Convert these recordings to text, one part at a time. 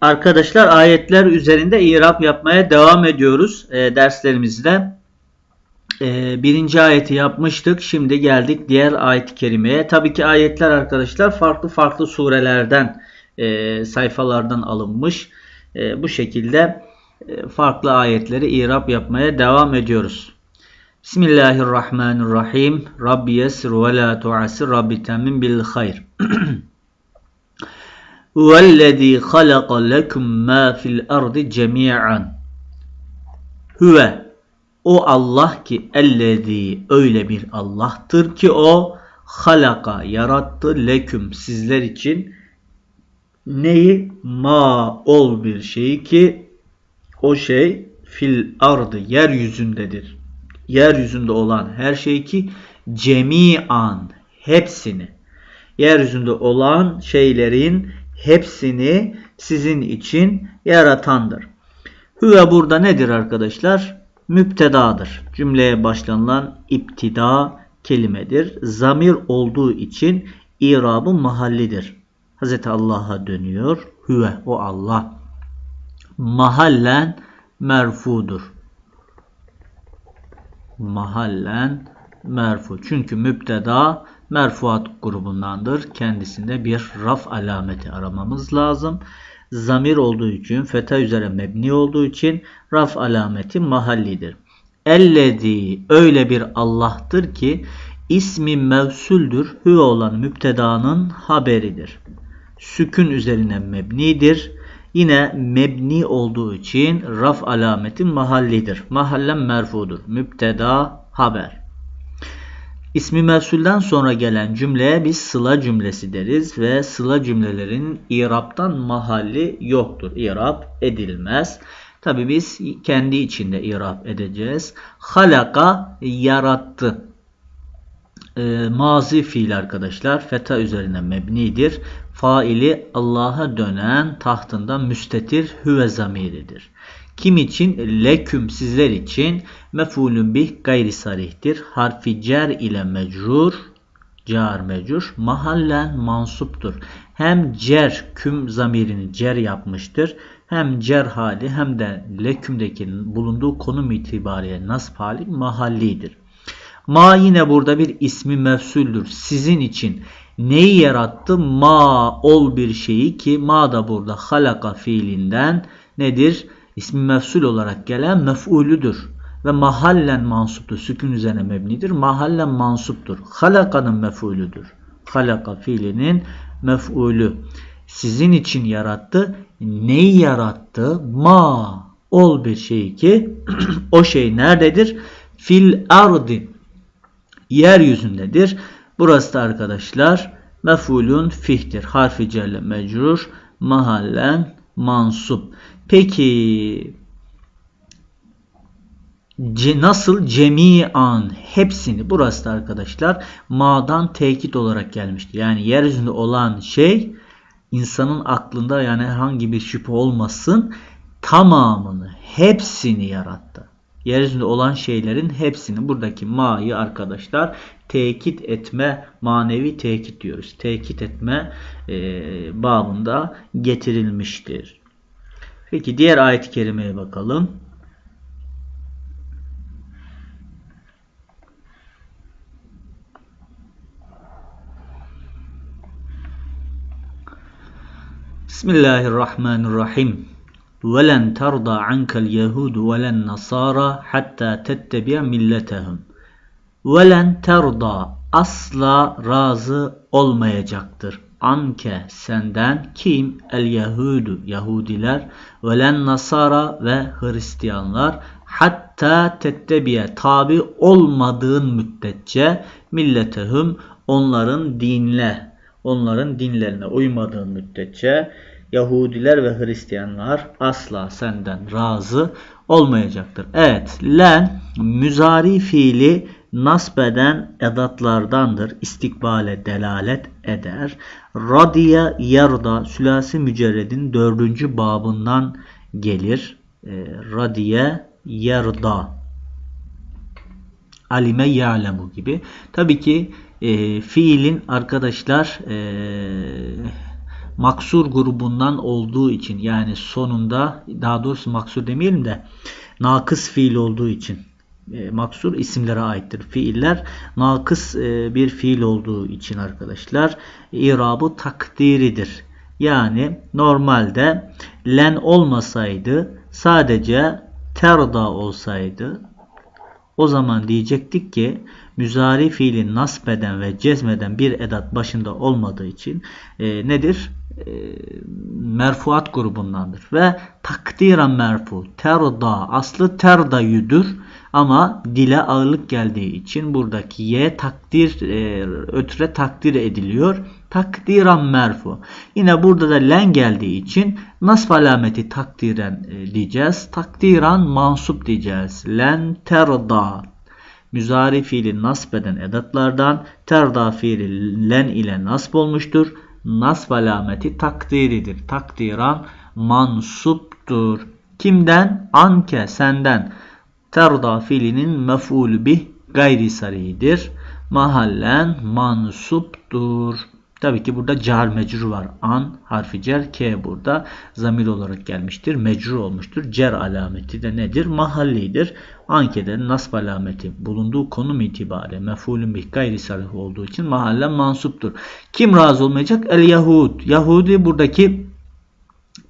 Arkadaşlar ayetler üzerinde irap yapmaya devam ediyoruz e, derslerimizde. E, birinci ayeti yapmıştık. Şimdi geldik diğer ayet-i kerimeye. Tabii ki ayetler arkadaşlar farklı farklı surelerden, e, sayfalardan alınmış. E, bu şekilde e, farklı ayetleri irap yapmaya devam ediyoruz. Bismillahirrahmanirrahim. Rabbi yesir ve la tuasir. Rabbi temin bil hayr. Huvellezî halaka lekum mâ fil ardı cemî'an. Huve o Allah ki ellezî öyle bir Allah'tır ki o halaka yarattı leküm sizler için neyi ma ol bir şeyi ki o şey fil ardı yeryüzündedir. Yeryüzünde olan her şey ki cemian hepsini yeryüzünde olan şeylerin hepsini sizin için yaratandır. Hüve burada nedir arkadaşlar? Müptedadır. Cümleye başlanılan iptida kelimedir. Zamir olduğu için irabı mahallidir. Hz. Allah'a dönüyor. Hüve o Allah. Mahallen merfudur. Mahallen merfu. Çünkü müpteda merfuat grubundandır. Kendisinde bir raf alameti aramamız lazım. Zamir olduğu için, feta üzere mebni olduğu için raf alameti mahallidir. Ellezi öyle bir Allah'tır ki ismi mevsuldür. Hü olan müptedanın haberidir. Sükün üzerine mebnidir. Yine mebni olduğu için raf alameti mahallidir. Mahallen merfudur. Müpteda haber. İsmi mevsulden sonra gelen cümleye biz sıla cümlesi deriz ve sıla cümlelerin iraptan mahalli yoktur. İrap edilmez. Tabi biz kendi içinde irap edeceğiz. Halaka yarattı. E, mazi fiil arkadaşlar feta üzerine mebnidir. Faili Allah'a dönen tahtında müstetir hüve zamiridir. Kim için? Leküm sizler için mefulün bih gayri sarihtir. Harfi cer ile mecrur car mecrur mahallen mansuptur. Hem cer küm zamirini cer yapmıştır. Hem cer hali hem de lekümdeki bulunduğu konum itibariyle nasb hali mahallidir. Ma yine burada bir ismi mefsuldür. Sizin için neyi yarattı? Ma ol bir şeyi ki ma da burada halaka fiilinden nedir? İsmi mefsul olarak gelen mef'ulüdür. Ve mahallen mansuptur. Sükun üzerine mebnidir. Mahallen mansuptur. Halaka'nın mef'ulüdür. Halaka fiilinin mef'ulü. Sizin için yarattı. Neyi yarattı? Ma. Ol bir şey ki o şey nerededir? Fil ardi. Yeryüzündedir. Burası da arkadaşlar mef'ulun fihtir. Harfi celle mecrur. Mahallen mansup. Peki nasıl cemian hepsini burası da arkadaşlar ma'dan tekit olarak gelmiştir. Yani yeryüzünde olan şey insanın aklında yani herhangi bir şüphe olmasın tamamını hepsini yarattı. Yeryüzünde olan şeylerin hepsini buradaki ma'yı arkadaşlar tekit etme manevi tekit diyoruz. Tekit etme e, babında getirilmiştir. Peki diğer ayet-i kerimeye bakalım. Bismillahirrahmanirrahim. وَلَنْ تَرْضَى عَنْكَ الْيَهُودُ وَلَا النَّصَارَى حَتَّى تَتَّبِعَ مِلَّتَهُمْ وَلَنْ تَرْضَى Asla razı olmayacaktır anke senden kim el Yahudu Yahudiler velen Nasara ve Hristiyanlar hatta tettebiye tabi olmadığın müddetçe milletehum onların dinle onların dinlerine uymadığın müddetçe Yahudiler ve Hristiyanlar asla senden razı olmayacaktır. Evet, len müzari fiili nasbeden edatlardandır. İstikbale delalet eder. Radiye yarda sülasi mücerredin dördüncü babından gelir. E, radiye yarda alime ya'lemu gibi. Tabii ki e, fiilin arkadaşlar e, maksur grubundan olduğu için yani sonunda daha doğrusu maksur demeyelim de nakıs fiil olduğu için e, maksur isimlere aittir. Fiiller nakıs e, bir fiil olduğu için arkadaşlar irabı takdiridir. Yani normalde len olmasaydı sadece terda olsaydı o zaman diyecektik ki müzari fiilin nasbeden ve cezmeden bir edat başında olmadığı için e, nedir? E, merfuat grubundandır. Ve takdiren merfu. Terda aslı terdayüdür. Ama dile ağırlık geldiği için buradaki ye takdir e, ötre takdir ediliyor. Takdiran merfu. Yine burada da len geldiği için nasb alameti takdiren e, diyeceğiz. Takdiran mansup diyeceğiz. Len terda. Müzari fiili nasb eden edatlardan terda fiili len ile nasb olmuştur. Nasb alameti takdiridir. Takdiran mansuptur. Kimden? Anke senden. Terda fiilinin mef'ul bih gayri saridir. Mahallen mansuptur. Tabii ki burada car mecrur var. An harfi cer. K burada zamir olarak gelmiştir. Mecrur olmuştur. Cer alameti de nedir? Mahallidir. Ankede nasb alameti bulunduğu konum itibariyle mefulün bih gayri sarih olduğu için mahallen mansuptur. Kim razı olmayacak? El Yahud. Yahudi buradaki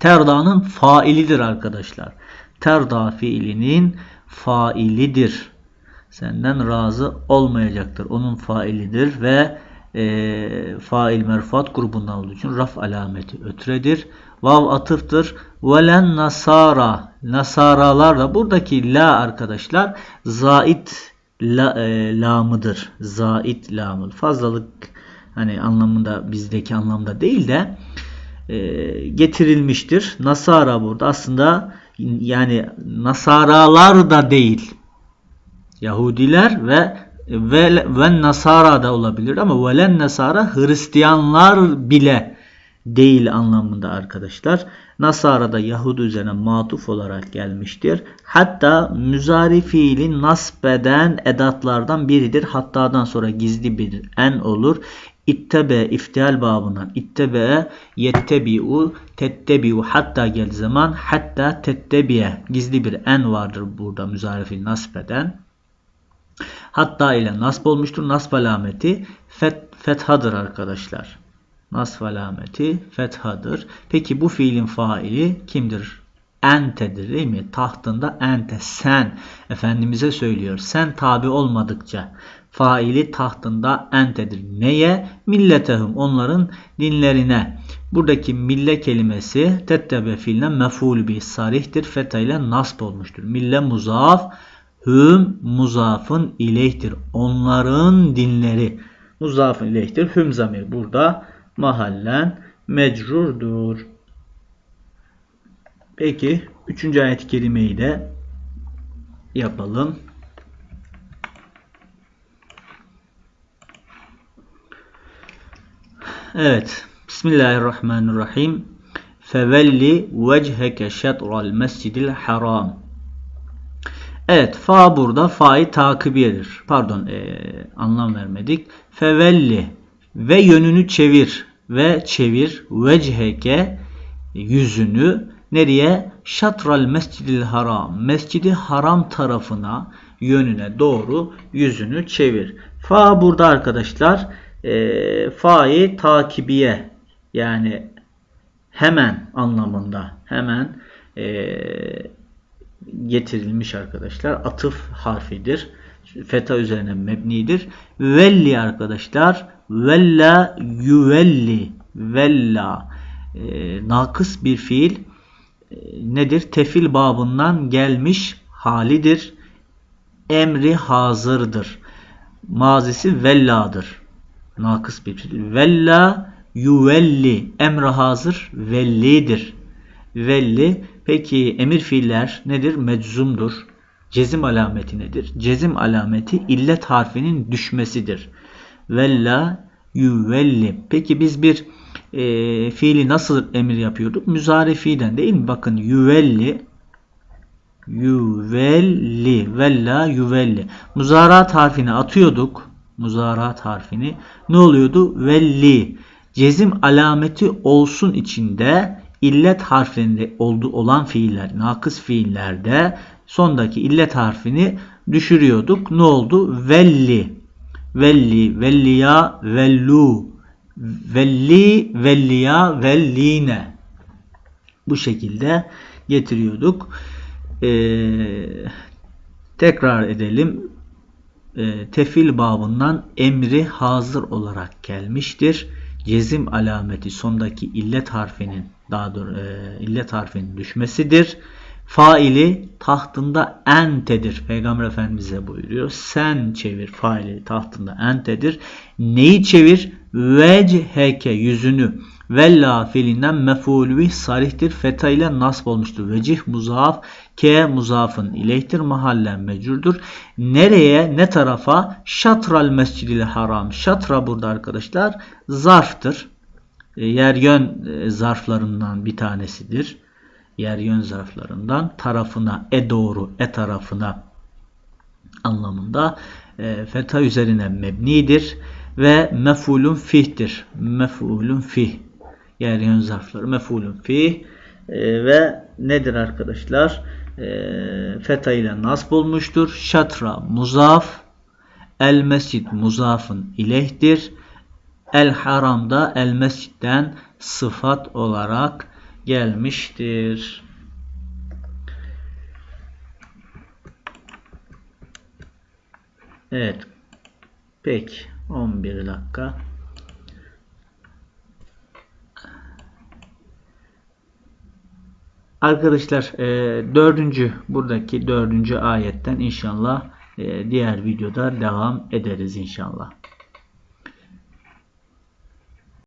terdanın failidir arkadaşlar. Terda fiilinin failidir. Senden razı olmayacaktır. Onun failidir ve e, fail merfuat grubundan olduğu için raf alameti ötredir. Vav atıftır. Velen nasara. Nasaralar da buradaki la arkadaşlar zait la, e, lamıdır. Zait lamı. Fazlalık hani anlamında bizdeki anlamda değil de e, getirilmiştir. Nasara burada aslında yani Nasaralar da değil. Yahudiler ve ve, ve Nasara da olabilir ama velen Nasara Hristiyanlar bile değil anlamında arkadaşlar. Nasara da Yahudi üzerine matuf olarak gelmiştir. Hatta müzari fiilin nasbeden edatlardan biridir. Hatta'dan sonra gizli bir en olur. İttebe iftial babından ittebe yettebi'u tettebi'u hatta gel zaman hatta tettebi'e gizli bir en vardır burada müzarifi nasbeden. Hatta ile nasb olmuştur. Nasb alameti fet, fethadır arkadaşlar. Nasb alameti fethadır. Peki bu fiilin faili kimdir? Entedir değil mi? Tahtında ente sen. Efendimiz'e söylüyor. Sen tabi olmadıkça faili tahtında entedir. Neye? Milletehum onların dinlerine. Buradaki mille kelimesi tettebe fiiline meful bir sarihtir. Feta ile nasb olmuştur. Mille muzaf hüm muzafın ileyhtir. Onların dinleri muzafın ileyhtir. Hüm zamir burada mahallen mecrurdur. Peki üçüncü ayet-i kerimeyi de yapalım. Evet. Bismillahirrahmanirrahim. Fevelli vecheke şetral mescidil haram. Evet. Fa burada fa'yı takibiyedir. Pardon. E, anlam vermedik. Fevelli ve yönünü çevir ve çevir vecheke yüzünü nereye? Şatral mescidil haram. Mescidi haram tarafına yönüne doğru yüzünü çevir. Fa burada arkadaşlar e, fa'yı takibiye yani hemen anlamında hemen e, getirilmiş arkadaşlar. Atıf harfidir. Feta üzerine mebnidir. Velli arkadaşlar. Vella yuvelli. Vella. E, nakıs bir fiil nedir? Tefil babından gelmiş halidir. Emri hazırdır. Mazisi velladır nakıs bir fiil. Vella yuvelli emre hazır vellidir. Velli peki emir fiiller nedir? Meczumdur. Cezim alameti nedir? Cezim alameti illet harfinin düşmesidir. Vella yuvelli. Peki biz bir e, fiili nasıl emir yapıyorduk? Müzari fiilden değil mi? Bakın yuvelli yuvelli vella yuvelli. Muzarat harfini atıyorduk muzarat harfini ne oluyordu? Velli. Cezim alameti olsun içinde illet harfinde oldu olan fiiller, nakıs fiillerde sondaki illet harfini düşürüyorduk. Ne oldu? Velli, velli, velliya, vellu, velli, velliya, velline. Bu şekilde getiriyorduk. Ee, tekrar edelim. Ee, tefil babından emri hazır olarak gelmiştir. Cezim alameti sondaki illet harfinin daha doğrusu e, illet harfinin düşmesidir. Faili tahtında entedir. Peygamber Efendimiz'e buyuruyor. Sen çevir faili tahtında entedir. Neyi çevir? Vecheke yüzünü. Vella fiilinden mefulü sarihtir. Feta ile nasb olmuştur. Vecih muzaf ke muzafın ileyhtir. Mahallen mecurdur. Nereye ne tarafa? Şatral mescidil haram. Şatra burada arkadaşlar zarftır. E, yer yön e, zarflarından bir tanesidir. Yer yön zarflarından tarafına e doğru e tarafına anlamında e, feta üzerine mebnidir ve mefulun fih'tir. Mefulun fih. Yer yön zarfları mefulun fih e, ve nedir arkadaşlar? E, feta ile nasb olmuştur. Şatra muzaf el mescid muzafın ilehtir. El haramda el mescitten sıfat olarak gelmiştir. Evet. Peki. 11 dakika. Arkadaşlar e, dördüncü buradaki dördüncü ayetten inşallah e, diğer videoda devam ederiz inşallah.